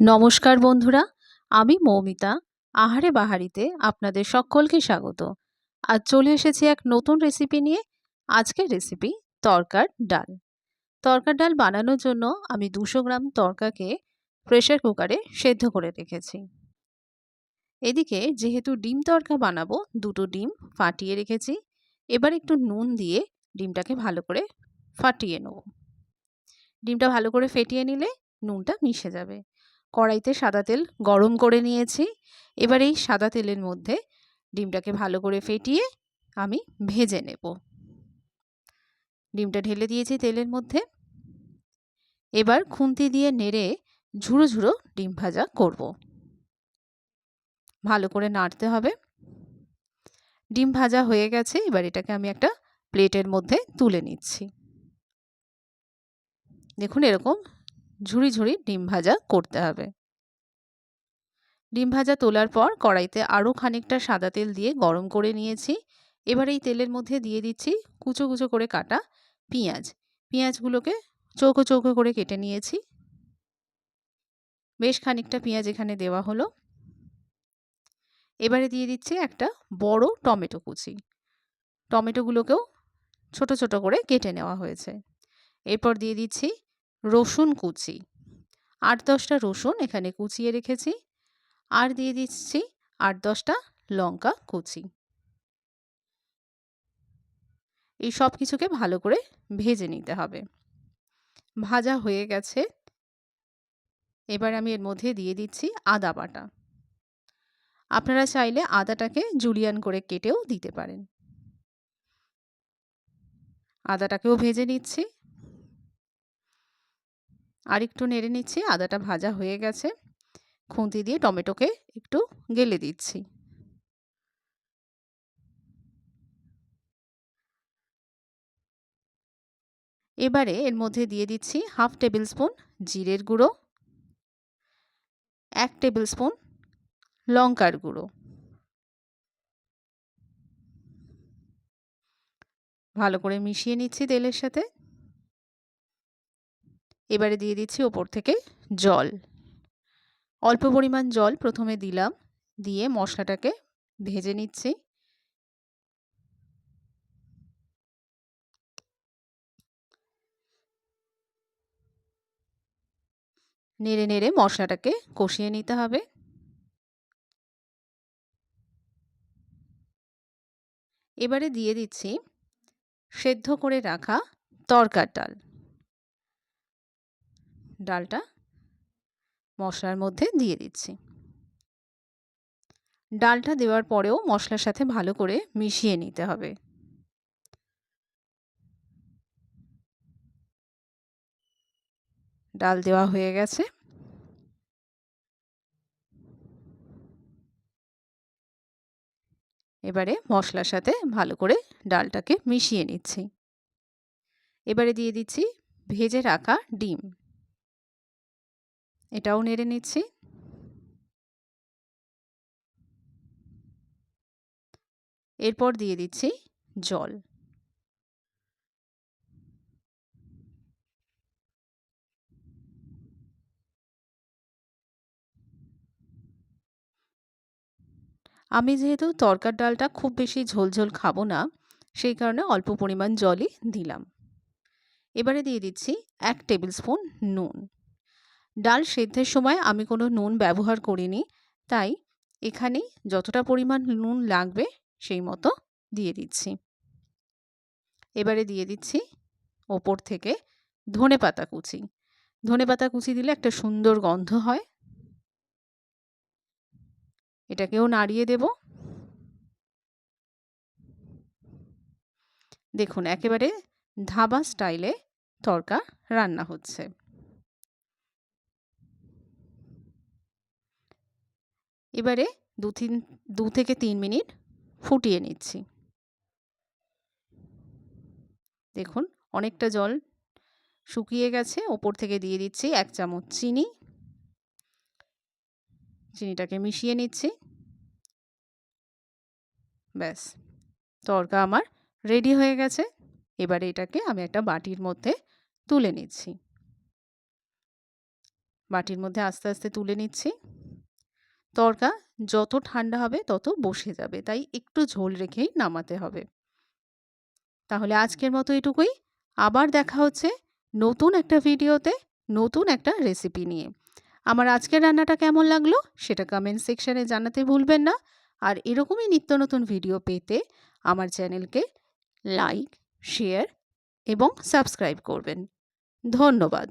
নমস্কার বন্ধুরা, আমি মৌমিতা, আহারে বাহারিতে আপনাদের সকলকে স্বাগত। আজ চলে এসেছি এক নতুন রেসিপি নিয়ে, আজকের রেসিপি তরকার ডাল। তরকার ডাল বানানোর জন্য আমি দুশো গ্রাম তরকাকে প্রেশার কুকারে সেদ্ধ করে রেখেছি। এদিকে যেহেতু ডিম তরকা বানাবো, দুটো ডিম ফাটিয়ে রেখেছি। এবার একটু নুন দিয়ে ডিমটাকে ভালো করে ফাটিয়ে নেব। ডিমটা ভালো করে ফেটিয়ে নিলে নুনটা মিশে যাবে। কড়াইতে সাদা তেল গরম করে নিয়েছি। এবার এই সাদা তেলের মধ্যে ডিমটাকে ভালো করে ফেটিয়ে আমি ভেজে নেব। ডিমটা ঢেলে দিয়েছি তেলের মধ্যে। এবার খুন্তি দিয়ে নেড়ে ঝুড়ো ঝুড়ো ডিম ভাজা করব। ভালো করে নাড়তে হবে। ডিম ভাজা হয়ে গেছে, এবার এটাকে আমি একটা প্লেটের মধ্যে তুলে নিচ্ছি। দেখুন এরকম ঝুড়ি ঝুড়ি ডিম ভাজা করতে হবে। ডিম ভাজা তোলার পর কড়াইতে আরও খানিকটা সাদা তেল দিয়ে গরম করে নিয়েছি। এবার এই তেলের মধ্যে দিয়ে দিচ্ছি কুচো কুচো করে কাটা পেঁয়াজ। পেঁয়াজগুলোকে চৌকো চৌকো করে কেটে নিয়েছি। বেশ খানিকটা পেঁয়াজ এখানে দেওয়া হলো। এবারে দিয়ে দিচ্ছি একটা বড় টমেটো কুচি। টমেটোগুলোকেও ছোট ছোট করে কেটে নেওয়া হয়েছে। এরপর দিয়ে দিচ্ছি রসুন কুচি। আট দশটা রসুন এখানে কুচিয়ে রেখেছি। আর দিয়ে দিচ্ছি আট দশটা লঙ্কা কুচি। এই সব কিছুকে ভালো করে ভেজে নিতে হবে। ভাজা হয়ে গেছে। এবার আমি এর মধ্যে দিয়ে দিচ্ছি আদা বাটা। আপনারা চাইলে আদাটাকে জুলিয়ান করে কেটেও দিতে পারেন। আদাটাকেও ভেজে নিচ্ছি। আর একটু নেড়ে নিচ্ছি, আদাটা ভাজা হয়ে গেছে। খুন্তি দিয়ে টমেটোকে একটু গেলে দিচ্ছি। এবারে এর মধ্যে দিয়ে দিচ্ছি হাফ টেবিল স্পুন জিরের গুঁড়ো, এক টেবিল স্পুন লঙ্কার গুঁড়ো। ভালো করে মিশিয়ে নিচ্ছি তেলের সাথে। এবারে দিয়ে দিচ্ছি ওপর থেকে জল। অল্প পরিমাণ জল প্রথমে দিলাম, দিয়ে মশলাটাকে ভেজে নিচ্ছি। নেড়ে নেড়ে মশলাটাকে কষিয়ে নিতে হবে। এবারে দিয়ে দিচ্ছি সেদ্ধ করে রাখা তরকার ডাল। ডালটা মশলার মধ্যে দিয়ে দিচ্ছি। ডালটা দেওয়ার পরেও মশলার সাথে ভালো করে মিশিয়ে নিতে হবে। ডাল দেওয়া হয়ে গেছে। এবারে মশলার সাথে ভালো করে ডালটাকে মিশিয়ে নিচ্ছি। এবারে দিয়ে দিচ্ছি ভেজে রাখা ডিম। এটাও নেড়ে নিচ্ছি। এরপর দিয়ে দিচ্ছি জল। আমি যেহেতু তরকার ডালটা খুব বেশি ঝোলঝোল খাব না, সেই কারণে অল্প পরিমাণ জলই দিলাম। এবারে দিয়ে দিচ্ছি এক টেবিল স্পুন নুন। ডাল সেদ্ধের সময় আমি কোনো নুন ব্যবহার করিনি, তাই এখানে যতটা পরিমাণ নুন লাগবে সেই মতো দিয়ে দিচ্ছি। এবারে দিয়ে দিচ্ছি ওপর থেকে ধনে পাতা কুচি। ধনে পাতা কুচি দিলে একটা সুন্দর গন্ধ হয়। এটাকেও নাড়িয়ে দেব। দেখুন, একেবারে ধাবা স্টাইলে তরকা রান্না হচ্ছে। এবারে দু তিন, দু থেকে তিন মিনিট ফুটিয়ে নিচ্ছি। দেখুন, অনেকটা জল শুকিয়ে গেছে। ওপর থেকে দিয়ে দিচ্ছি এক চামচ চিনি। চিনিটাকে মিশিয়ে নিচ্ছি। ব্যাস, তরকা আমার রেডি হয়ে গেছে। এবারে এটাকে আমি একটা বাটির মধ্যে তুলে নিচ্ছি। বাটির মধ্যে আস্তে আস্তে তুলে নিচ্ছি। তরকা যত ঠান্ডা হবে তত বসে যাবে। তাই একটু ঝোল রেখেই নামাতে হবে। তাহলে আজকের মতো এটুকুই। আবার দেখা হচ্ছে নতুন একটা ভিডিওতে, নতুন একটা রেসিপি নিয়ে। আমার আজকের রান্নাটা কেমন লাগল সেটা কমেন্ট সেকশানে জানাতে ভুলবেন না। আর এরকমই নিত্য নতুন ভিডিও পেতে আমার চ্যানেলকে লাইক শেয়ার এবং সাবস্ক্রাইব করবেন। ধন্যবাদ।